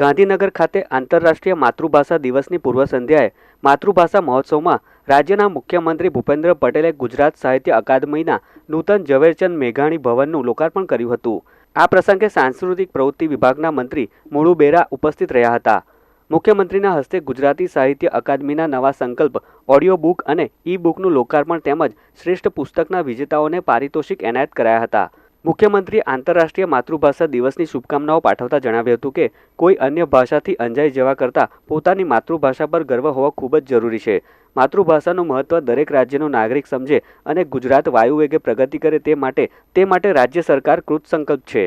ગાંધીનગર ખાતે આંતરરાષ્ટ્રીય માતૃભાષા દિવસની પૂર્વ સંધ્યાએ માતૃભાષા મહોત્સવમાં રાજ્યના મુખ્યમંત્રી ભૂપેન્દ્ર પટેલે ગુજરાત સાહિત્ય અકાદમીના નૂતન ઝવેરચંદ મેઘાણી ભવનનું લોકાર્પણ કર્યું હતું. આ પ્રસંગે સાંસ્કૃતિક પ્રવૃત્તિ વિભાગના મંત્રી મુળુ બેરા ઉપસ્થિત રહ્યા હતા. મુખ્યમંત્રીના હસ્તે ગુજરાતી સાહિત્ય અકાદમીના નવા સંકલ્પ, ઓડિયો બુક અને ઈ બુકનું લોકાર્પણ તેમજ શ્રેષ્ઠ પુસ્તકના વિજેતાઓને પારિતોષિક એનાયત કરાયા હતા. મુખ્યમંત્રીએ આંતરરાષ્ટ્રીય માતૃભાષા દિવસની શુભકામનાઓ પાઠવતા જણાવ્યું હતું કે કોઈ અન્ય ભાષાથી અંજાઈ જવા કરતાં પોતાની માતૃભાષા પર ગર્વ હોવો ખૂબ જ જરૂરી છે. માતૃભાષાનું મહત્વ દરેક રાજ્યનો નાગરિક સમજે અને ગુજરાત વાયુવેગે પ્રગતિ કરે તે માટે તે માટે રાજ્ય સરકાર કૃત સંકલ્પ છે.